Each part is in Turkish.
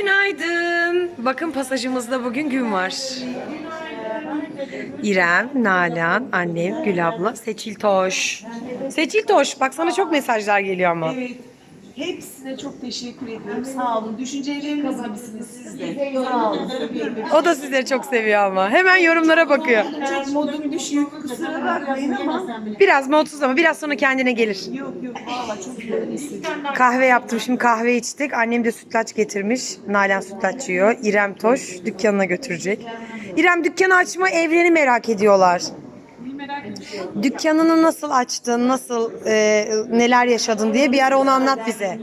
Günaydın. Bakın pasajımızda bugün gün var. İrem, Nalan, annem, Gül abla, Seçil Toş. Seçil Toş, bak sana çok mesajlar geliyor ama. Evet. Hepsine çok teşekkür ediyorum. Sağ olun. Düşünceleriniz gibisiniz siz de. Sağ olun. O da sizleri çok seviyor ama. Hemen yorumlara bakıyor. Modum düşük kusura bakmayın ama Biraz mutsuz ama biraz sonra kendine gelir. yok yok valla çok hissediyorum. Kahve yaptım şimdi kahve içtik. Annem de sütlaç getirmiş. Nalan sütlaç yiyor. İrem Toş dükkanına götürecek. İrem dükkanı açma evreni merak ediyorlar. Dükkanını nasıl açtın, nasıl e, neler yaşadın diye bir ara onu anlat bize.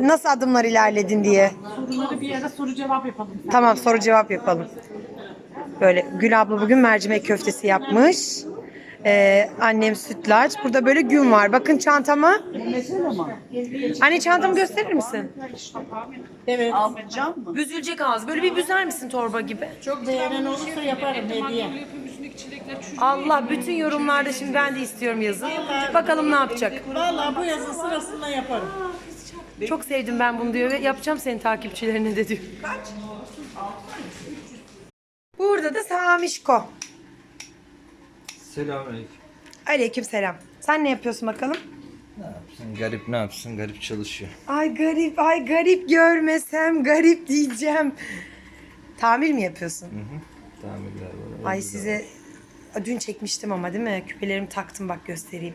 Nasıl adımlar ilerledin diye. Soruları bir ara soru cevap yapalım. Tamam soru cevap yapalım. Böyle Gül abla bugün mercimek köftesi yapmış. Ee, annem sütlaç. Burada böyle gün var. Bakın çantama. Metal ama. Anne çantamı gösterir misin? Evet. Alacağım mı? Büzülecek ağız. Böyle bir büzer misin torba gibi? Çok beğenen olursa yaparım hediye. Allah bütün yorumlarda şimdi ben de istiyorum yazın. Bakalım ne yapacak. Vallahi bu yazın sırasında yaparım. Çok sevdim ben bunu diyor ve yapacağım senin takipçilerine de diyor. Burada da Samişko. Selamünaleyküm. Aleyküm selam. Sen ne yapıyorsun bakalım? Ne yapsın? Garip ne yapsın? Garip çalışıyor. Ay garip, ay garip görmesem garip diyeceğim. Tamir mi yapıyorsun? Tamirler var. Ay size dün çekmiştim ama değil mi? Küpelerimi taktım bak göstereyim.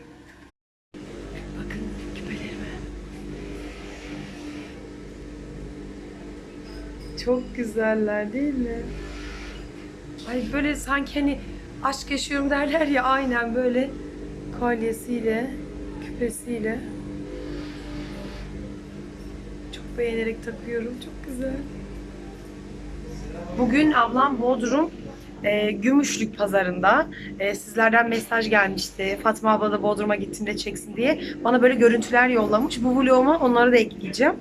Bakın küpelerime. Çok güzeller değil mi? Ay böyle sanki hani aşk yaşıyorum derler ya aynen böyle kolyesiyle, küpesiyle. Çok beğenerek takıyorum. Çok güzel. Bugün ablam Bodrum e, Gümüşlük pazarında e, sizlerden mesaj gelmişti. Fatma abla da Bodrum'a gittiğinde çeksin diye. Bana böyle görüntüler yollamış. Bu vloguma onları da ekleyeceğim.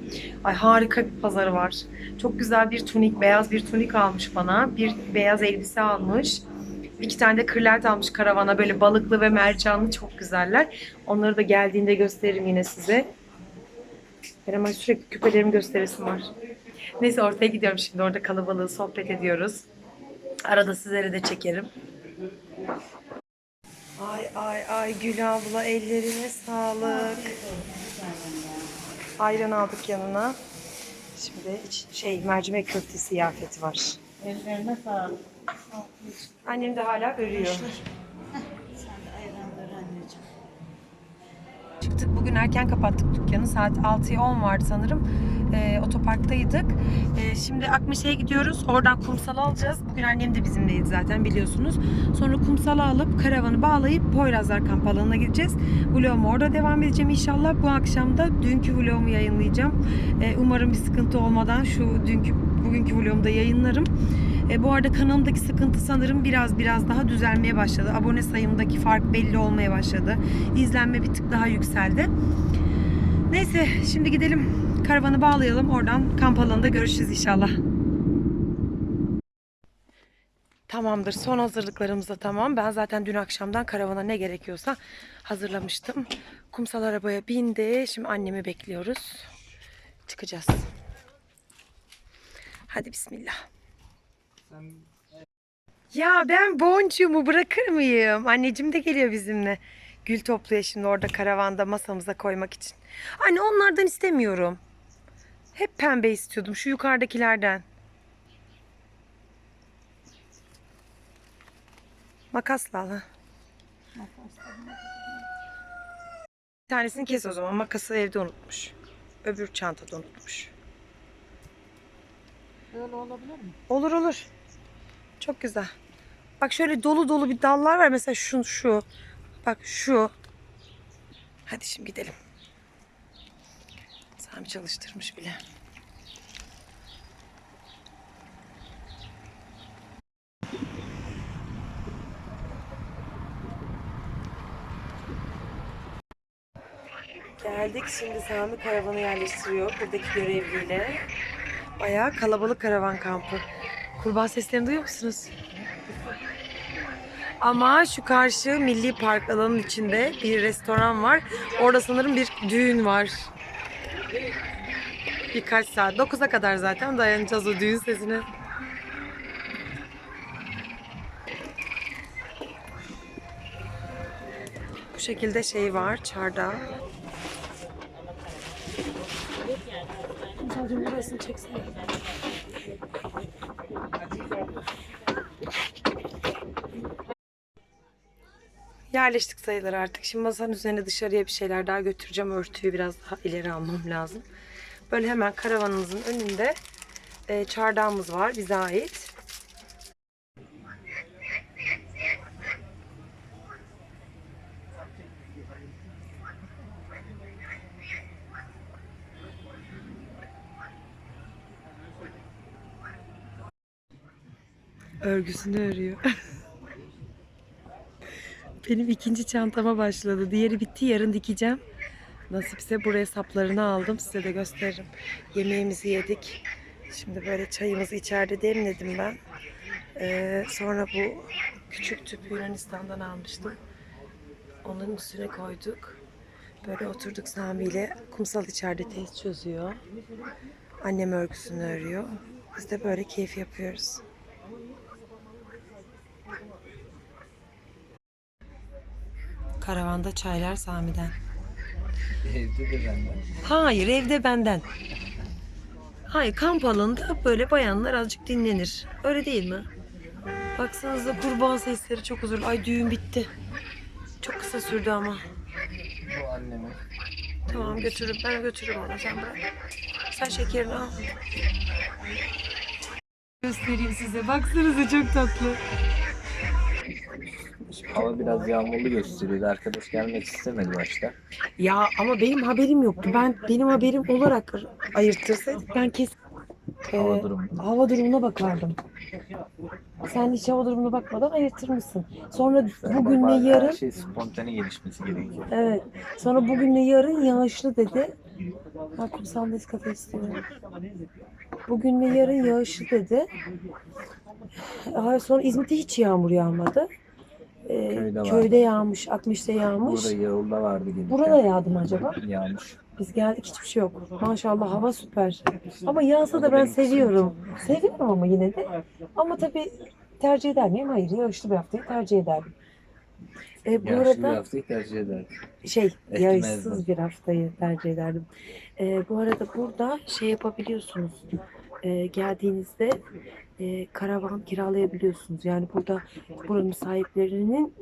Ay harika bir pazarı var. Çok güzel bir tunik, beyaz bir tunik almış bana. Bir beyaz elbise almış. İki tane de kırlent almış karavana. Böyle balıklı ve mercanlı çok güzeller. Onları da geldiğinde gösteririm yine size. Ben ama sürekli küpelerimi gösteresim var. Neyse ortaya gidiyorum şimdi. Orada kalabalığı sohbet ediyoruz. Arada sizlere de çekerim. Ay ay ay Gül abla ellerine sağlık. Ayran aldık yanına. Şimdi şey mercimek köftesi ziyafeti var. Ellerine sağlık. Annem de hala örüyor. Çıktık bugün erken kapattık dükkanı. Saat 6'ya 10 vardı sanırım. Ee, otoparktaydık. Ee, şimdi Akmeşe'ye gidiyoruz. Oradan kumsal alacağız. Bugün annem de bizimleydi zaten biliyorsunuz. Sonra kumsalı alıp karavanı bağlayıp Poyrazlar kamp alanına gideceğiz. Vloguma orada devam edeceğim inşallah. Bu akşam da dünkü vlogumu yayınlayacağım. Ee, umarım bir sıkıntı olmadan şu dünkü bugünkü vlogumu da yayınlarım. E, bu arada kanalımdaki sıkıntı sanırım biraz biraz daha düzelmeye başladı. Abone sayımdaki fark belli olmaya başladı. İzlenme bir tık daha yükseldi. Neyse şimdi gidelim karavanı bağlayalım. Oradan kamp alanında görüşürüz inşallah. Tamamdır. Son hazırlıklarımız da tamam. Ben zaten dün akşamdan karavana ne gerekiyorsa hazırlamıştım. Kumsal arabaya bindi. Şimdi annemi bekliyoruz. Çıkacağız. Hadi bismillah. Ya ben boncuğumu bırakır mıyım? Anneciğim de geliyor bizimle. Gül topluyor şimdi orada karavanda masamıza koymak için. Anne onlardan istemiyorum. Hep pembe istiyordum şu yukarıdakilerden. Makasla al ha. Bir tanesini kes o zaman. Makası evde unutmuş. Öbür çantada unutmuş. Böyle olabilir mi? Olur olur. Çok güzel. Bak şöyle dolu dolu bir dallar var. Mesela şu şu. Bak şu. Hadi şimdi gidelim. Sami çalıştırmış bile. Geldik şimdi Sami karavanı yerleştiriyor buradaki görevliyle. Bayağı kalabalık karavan kampı. Kurbağa seslerini duyuyor musunuz? Ama şu karşı Milli Park alanının içinde bir restoran var. Orada sanırım bir düğün var. Birkaç saat. 9'a kadar zaten dayanacağız o düğün sesine. Bu şekilde şey var çarda. Sadece burasını çeksene. Yerleştik sayılır artık. Şimdi masanın üzerine dışarıya bir şeyler daha götüreceğim. Örtüyü biraz daha ileri almam lazım. Böyle hemen karavanımızın önünde e, çardağımız var bize ait. Örgüsünü örüyor. Benim ikinci çantama başladı. Diğeri bitti. Yarın dikeceğim. Nasipse buraya saplarını aldım. Size de gösteririm. Yemeğimizi yedik. Şimdi böyle çayımızı içeride demledim ben. Ee, sonra bu küçük tüpü Yunanistan'dan almıştım. Onun üstüne koyduk. Böyle oturduk Sami ile. Kumsal içeride test çözüyor. Annem örgüsünü örüyor. Biz de böyle keyif yapıyoruz. Karavanda çaylar Sami'den. Evde de benden. Hayır evde benden. Hayır kamp alanında böyle bayanlar azıcık dinlenir. Öyle değil mi? Baksanıza kurban sesleri çok huzurlu. Ay düğün bitti. Çok kısa sürdü ama. Bu annemin. Tamam götürürüm. Ben götürürüm onu sen bırak. Sen şekerini al. Göstereyim size. Baksanıza çok tatlı. Hava biraz yağmurlu gösteriyordu. Arkadaş gelmek istemedi başta. Ya ama benim haberim yoktu. Ben benim haberim olarak ayırtırsaydık ben kes Hava Ee, durumu. hava durumuna bakardım. Sen hiç hava durumuna bakmadan ayırtır mısın? Sonra bugünle Bazen yarın Her şey spontane gelişmesi gerekiyor. evet. Sonra bugünle yarın yağışlı dedi. Ha kumsal Nescafe istiyorum. Bugünle yarın yağışlı dedi. Sonra İzmit'te hiç yağmur yağmadı. Ee, Köyde var. köyde yağmış, 60'ta yağmış. Burada yolda vardı gelirken. Burada yağdı mı acaba? Yağmış. Biz geldik hiçbir şey yok. Maşallah hava süper. Ama yağsa da ben seviyorum. Seviyorum ama yine de. Ama tabii tercih eder miyim? Hayır. Yağışlı bir haftayı tercih ederim. E, bu Yağışlı bir arada haftayı tercih eder. şey Etmezdim. yağışsız bir haftayı tercih ederdim. E, bu arada burada şey yapabiliyorsunuz. E, geldiğinizde e, karavan kiralayabiliyorsunuz. Yani burada buranın sahiplerinin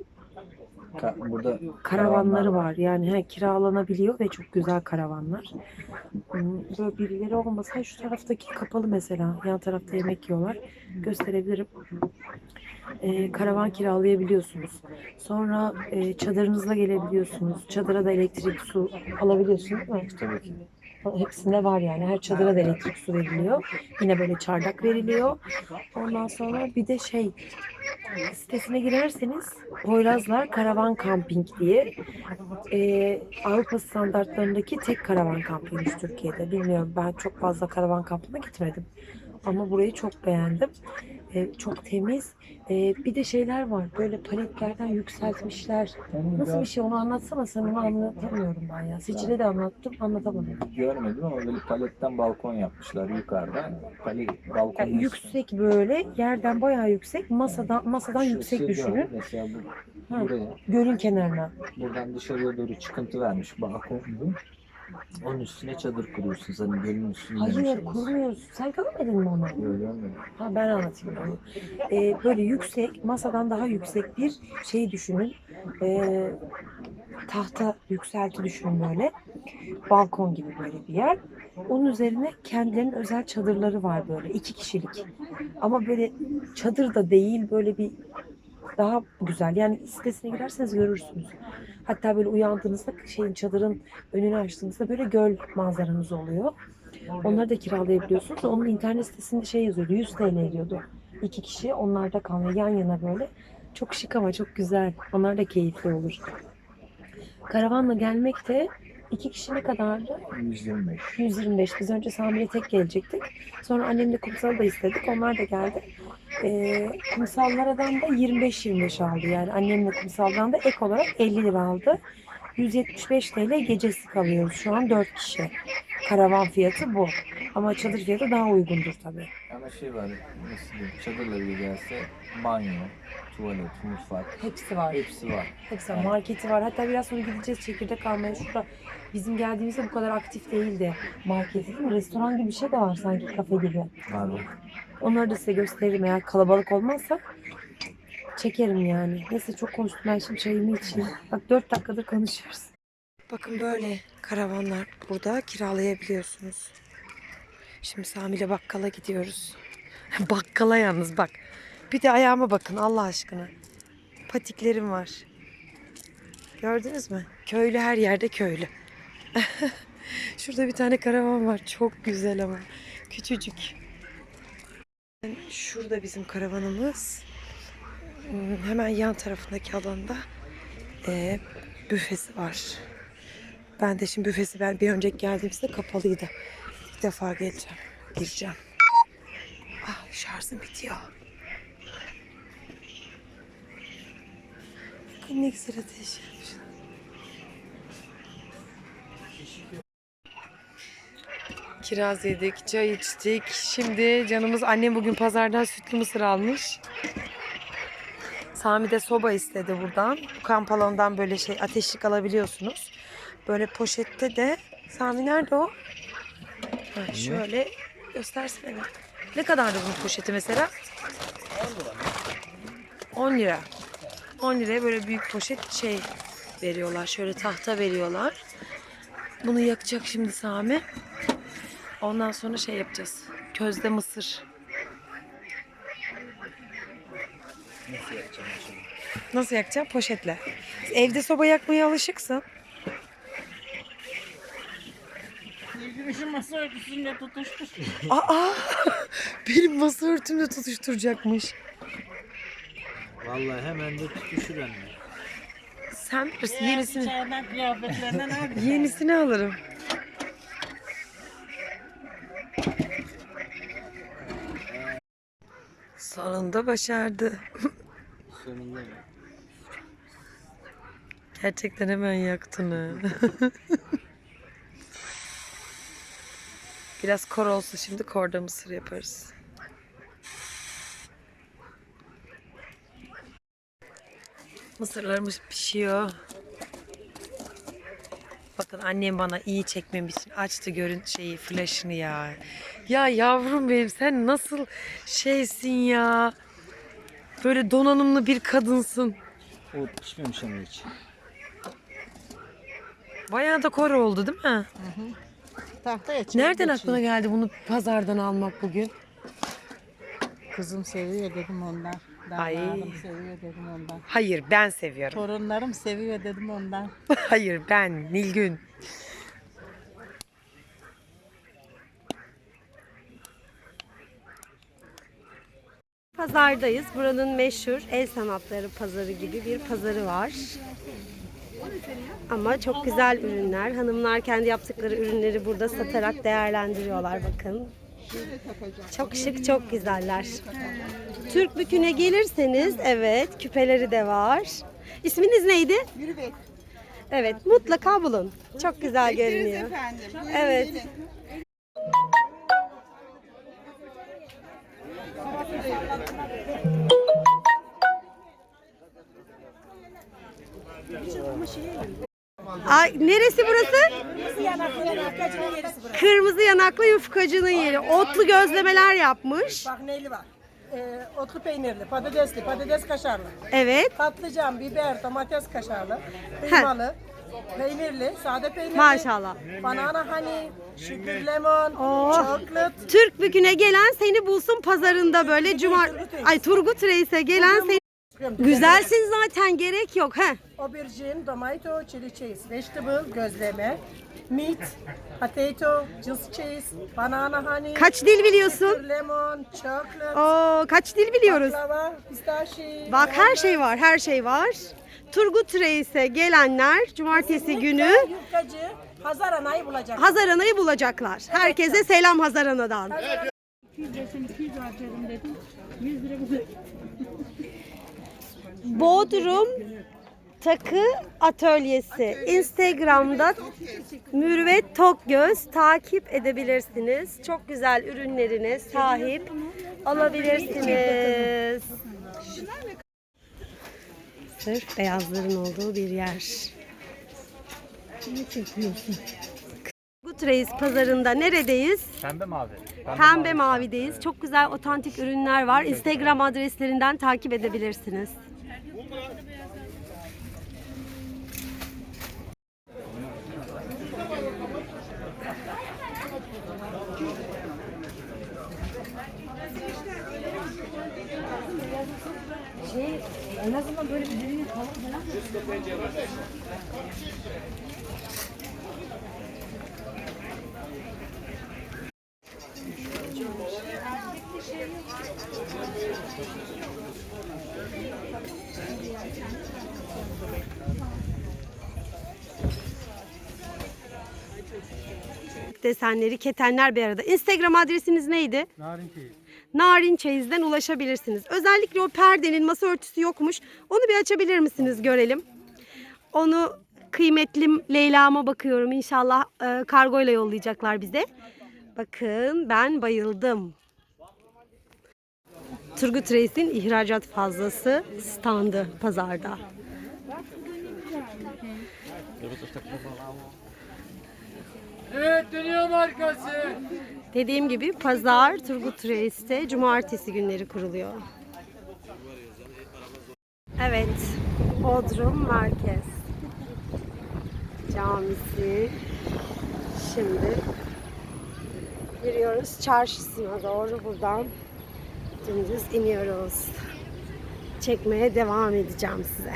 Ka- burada karavanları var. Yani he, kiralanabiliyor ve çok güzel karavanlar. Hmm, Böyle birileri olmasa şu taraftaki kapalı mesela. Yan tarafta yemek yiyorlar. Gösterebilirim. Ee, karavan kiralayabiliyorsunuz. Sonra e, çadırınızla gelebiliyorsunuz. Çadıra da elektrik, su alabiliyorsunuz değil mi? Tabii ki. Hepsinde var yani. Her çadıra da elektrik su veriliyor. Yine böyle çardak veriliyor. Ondan sonra bir de şey sitesine girerseniz Poyrazlar Karavan Camping diye e, Avrupa standartlarındaki tek karavan kampıymış Türkiye'de. Bilmiyorum ben çok fazla karavan kampına gitmedim. Ama burayı çok beğendim. E, çok temiz. E, bir de şeyler var. Böyle paletlerden yükseltmişler. Nasıl bir şey onu anlatsana sen onu anlatamıyorum ben ya. Sicil'e de anlattım anlatamadım. Görmedim ama böyle paletten balkon yapmışlar yukarıda. Palet balkon Yani yüksek böyle yerden bayağı yüksek masadan masadan yüksek düşünün. Mesela bu, buraya Gölün kenarına. buradan dışarıya doğru çıkıntı vermiş balkon. Onun üstüne çadır kuruyorsunuz. Hani gölün üstünde. Hayır kurmuyoruz. Sen görmedin mi onu? Görmedim. Ha ben anlatayım onu. Ee, böyle yüksek, masadan daha yüksek bir şey düşünün. Ee, tahta yükselti düşünün böyle. Balkon gibi böyle bir yer. Onun üzerine kendilerinin özel çadırları var böyle. iki kişilik. Ama böyle çadır da değil böyle bir daha güzel. Yani sitesine girerseniz görürsünüz. Hatta böyle uyandığınızda şeyin çadırın önünü açtığınızda böyle göl manzaranız oluyor. Onları da kiralayabiliyorsunuz. Onun internet sitesinde şey yazıyordu. 100 TL diyordu. İki kişi onlarda kalmıyor. Yan yana böyle. Çok şık ama çok güzel. Onlar da keyifli olur. Karavanla gelmek de iki kişi ne kadardı? 125. 125. Biz önce Sami'ye tek gelecektik. Sonra annemle kumsalı da istedik. Onlar da geldi. Ee, kumsallardan da 25-25 aldı. Yani annemle kumsaldan da ek olarak 50 lira aldı. 175 TL gecesi kalıyoruz şu an 4 kişi. karavan fiyatı bu. Ama çadır fiyatı daha uygundur tabii. Ama şey var, nasıl diyeyim, çadırla bile gelse banyo, tuvalet, mutfak Hepsi var. hepsi var. Hepsi var. Marketi var. Hatta biraz sonra gideceğiz çekirdek almaya. Şurada bizim geldiğimizde bu kadar aktif değildi marketi değil mi? Restoran gibi bir şey de var sanki kafe gibi. Var var. Onları da size gösteririm eğer kalabalık olmazsa. Çekerim yani. Neyse çok konuştum ben şimdi çayımı içeyim. Bak 4 dakikadır konuşuyoruz. Bakın böyle karavanlar burada kiralayabiliyorsunuz. Şimdi Sami ile bakkala gidiyoruz. bakkala yalnız bak. Bir de ayağıma bakın Allah aşkına. Patiklerim var. Gördünüz mü? Köylü her yerde köylü. Şurada bir tane karavan var. Çok güzel ama. Küçücük. Şurada bizim karavanımız. Hemen yan tarafındaki alanda eee, büfesi var. Ben de şimdi büfesi ben bir önceki geldiğimizde kapalıydı. İlk defa geleceğim. Gireceğim. Ah şarjım bitiyor. Ne güzel ateş yapmış. Kiraz yedik, çay içtik. Şimdi canımız annem bugün pazardan sütlü mısır almış. Sami de soba istedi buradan. Bu kamp alanından böyle şey ateşlik alabiliyorsunuz. Böyle poşette de Sami nerede o? Ha, şöyle göstersene. Ne kadardı bunun poşeti mesela? 10 lira. 10 liraya böyle büyük poşet şey veriyorlar. Şöyle tahta veriyorlar. Bunu yakacak şimdi Sami. Ondan sonra şey yapacağız. Közde mısır. Nasıl yapacağım şimdi? Nasıl yakacağım? Poşetle. Evde soba yakmaya alışıksın. Yürüyüşün masa örtüsünde tutuşmuş. Aa! Benim masa örtümde tutuşturacakmış. Vallahi hemen de tutuşur anne. Sen bilirsin Yenisini. yenisini. İçeriden kıyafetlerinden. Yenisini alırım. Sonunda başardı. Sonunda mı? Gerçekten hemen yaktın ha. Biraz kor olsun şimdi korda mısır yaparız. Mısırlarımız pişiyor. Bakın annem bana iyi çekmem için açtı görün şeyi flaşını ya. Ya yavrum benim sen nasıl şeysin ya. Böyle donanımlı bir kadınsın. O pişmemiş ama hiç. Bayağı da kor oldu değil mi? Tahtaya çay Nereden geçiyor. aklına geldi bunu pazardan almak bugün? Kızım seviyor dedim ondan. Ay. Seviyor dedim ondan. Hayır ben seviyorum. Torunlarım seviyor dedim ondan. Hayır ben Nilgün. Pazardayız. Buranın meşhur el sanatları pazarı gibi bir pazarı var. Ama çok güzel ürünler. Hanımlar kendi yaptıkları ürünleri burada satarak değerlendiriyorlar bakın. Çok şık, çok güzeller. Türk Bükü'ne gelirseniz evet küpeleri de var. İsminiz neydi? Mürüvvet. Evet, mutlaka bulun. Çok güzel görünüyor. efendim. Buyurun Evet. gelin. Ay, neresi burası? Kırmızı yanaklı yufkacının yeri. Otlu gözlemeler yapmış. Bak neyli var? Ee, otlu peynirli, patatesli, patates kaşarlı, Evet. patlıcan, biber, domates kaşarlı, kıymalı, peynirli, sade peynirli. Maşallah. Banana honey, sugar lemon, Oh. chocolate. Türk Bükü'ne gelen seni bulsun pazarında böyle cuma ay Turgut Reis'e gelen seni Güzelsin zaten gerek yok he. Aubergine, tomato, chili cheese, vegetable, gözleme, meat, potato, juice cheese, banana honey, Kaç dil biliyorsun? sugar lemon, chocolate, Oo kaç dil biliyoruz. baklava, pistachio. Bak her şey var, her şey var. Turgut Reis'e gelenler cumartesi günü Yufkacı, Hazar Ana'yı bulacak. Hazar Ana'yı bulacaklar. Herkese selam Hazar Ana'dan. Bodrum takı atölyesi. Instagram'da Mürvet Tokgöz takip edebilirsiniz. Çok güzel ürünlerine sahip olabilirsiniz. Sırf beyazların olduğu bir yer. Ne çekiyorsun? Good Reis pazarında neredeyiz? Pembe mavi. Pembe Mavi'deyiz. Çok güzel otantik ürünler var. Instagram adreslerinden takip edebilirsiniz. Desenleri, ketenler bir arada. Instagram adresiniz neydi? Narin Çeyiz. Narin Çeyiz'den ulaşabilirsiniz. Özellikle o perdenin masa örtüsü yokmuş. Onu bir açabilir misiniz görelim. Onu kıymetlim Leyla'ma bakıyorum. İnşallah e, kargoyla yollayacaklar bize. Bakın ben bayıldım. Turgut Reis'in ihracat fazlası standı pazarda. Dediğim gibi pazar Turgut Reis'te cumartesi günleri kuruluyor. Evet, Bodrum Merkez Camisi. Şimdi giriyoruz çarşısına doğru buradan dümdüz iniyoruz. Çekmeye devam edeceğim size.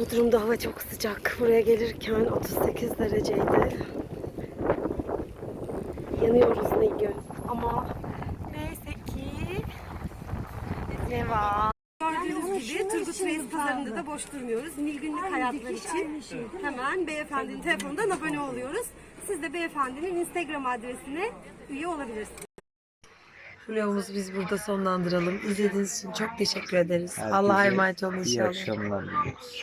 Bodrum'da hava çok sıcak. Buraya gelirken 38 dereceydi. Yanıyoruz Nilgün. Ama neyse ki ne var? Gördüğünüz gibi Turgut Reis pazarında da boş durmuyoruz. Nilgünlük hayatlar için hemen beyefendinin telefonundan abone oluyoruz. Siz de beyefendinin Instagram adresine üye olabilirsiniz. Vlogumuzu biz burada sonlandıralım. İzlediğiniz için çok teşekkür ederiz. Herkese Allah'a emanet olun İyi inşallah. akşamlar diliyoruz.